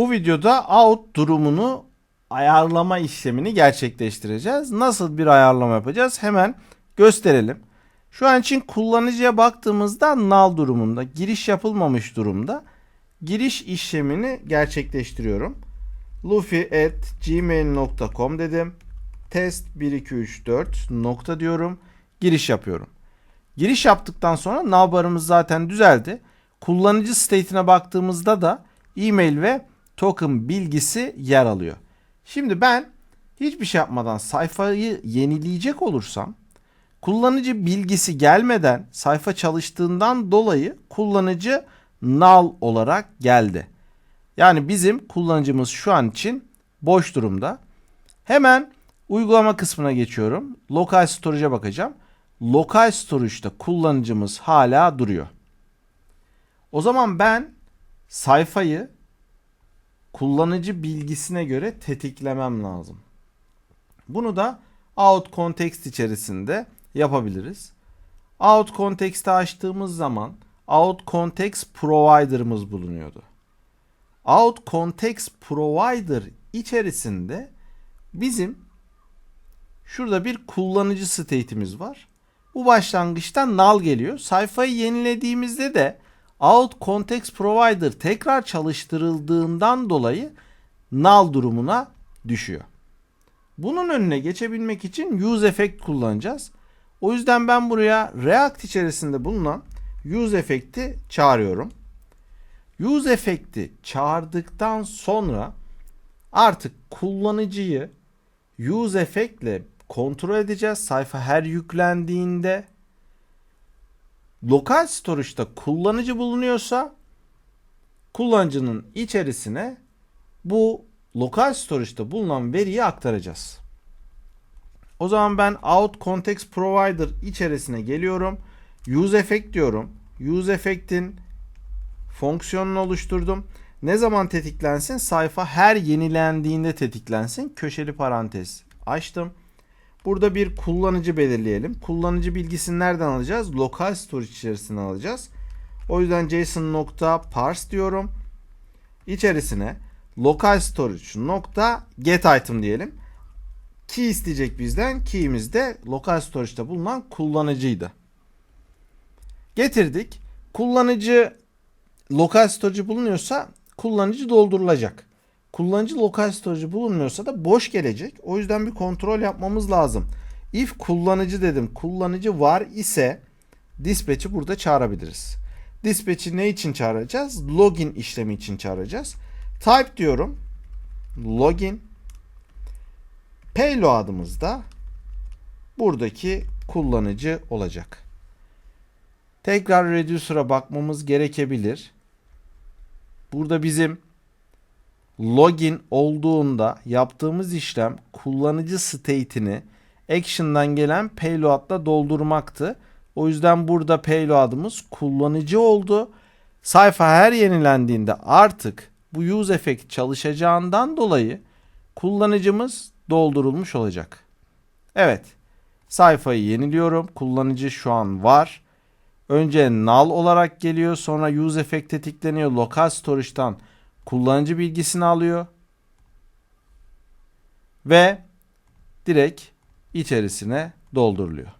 Bu videoda out durumunu ayarlama işlemini gerçekleştireceğiz. Nasıl bir ayarlama yapacağız? Hemen gösterelim. Şu an için kullanıcıya baktığımızda null durumunda, giriş yapılmamış durumda giriş işlemini gerçekleştiriyorum. luffy at gmail.com dedim. Test 1 2 3 4 nokta diyorum. Giriş yapıyorum. Giriş yaptıktan sonra navbarımız zaten düzeldi. Kullanıcı state'ine baktığımızda da e-mail ve token bilgisi yer alıyor. Şimdi ben hiçbir şey yapmadan sayfayı yenileyecek olursam kullanıcı bilgisi gelmeden sayfa çalıştığından dolayı kullanıcı null olarak geldi. Yani bizim kullanıcımız şu an için boş durumda. Hemen uygulama kısmına geçiyorum. Local storage'a bakacağım. Local storage'da kullanıcımız hala duruyor. O zaman ben sayfayı kullanıcı bilgisine göre tetiklemem lazım. Bunu da out context içerisinde yapabiliriz. Out context'i açtığımız zaman out context provider'ımız bulunuyordu. Out context provider içerisinde bizim şurada bir kullanıcı state'imiz var. Bu başlangıçta null geliyor. Sayfayı yenilediğimizde de out context provider tekrar çalıştırıldığından dolayı null durumuna düşüyor. Bunun önüne geçebilmek için use effect kullanacağız. O yüzden ben buraya React içerisinde bulunan use effect'i çağırıyorum. Use effect'i çağırdıktan sonra artık kullanıcıyı use effect ile kontrol edeceğiz. Sayfa her yüklendiğinde lokal storage'da kullanıcı bulunuyorsa kullanıcının içerisine bu lokal storage'da bulunan veriyi aktaracağız. O zaman ben out context provider içerisine geliyorum. Use effect diyorum. Use effect'in fonksiyonunu oluşturdum. Ne zaman tetiklensin? Sayfa her yenilendiğinde tetiklensin. Köşeli parantez açtım. Burada bir kullanıcı belirleyelim. Kullanıcı bilgisini nereden alacağız? Lokal storage içerisine alacağız. O yüzden JSON nokta parse diyorum. İçerisine local storage nokta get item diyelim. Key isteyecek bizden. Key'imiz de local storage'da bulunan kullanıcıydı. Getirdik. Kullanıcı lokal storage bulunuyorsa kullanıcı doldurulacak. Kullanıcı lokal storage bulunmuyorsa da boş gelecek. O yüzden bir kontrol yapmamız lazım. If kullanıcı dedim. Kullanıcı var ise dispatch'i burada çağırabiliriz. Dispatch'i ne için çağıracağız? Login işlemi için çağıracağız. Type diyorum. Login. Payload'ımız da buradaki kullanıcı olacak. Tekrar reducer'a bakmamız gerekebilir. Burada bizim login olduğunda yaptığımız işlem kullanıcı state'ini action'dan gelen payload'la doldurmaktı. O yüzden burada payload'ımız kullanıcı oldu. Sayfa her yenilendiğinde artık bu use effect çalışacağından dolayı kullanıcımız doldurulmuş olacak. Evet. Sayfayı yeniliyorum. Kullanıcı şu an var. Önce null olarak geliyor. Sonra use effect tetikleniyor. Local storage'dan kullanıcı bilgisini alıyor. Ve direkt içerisine dolduruluyor.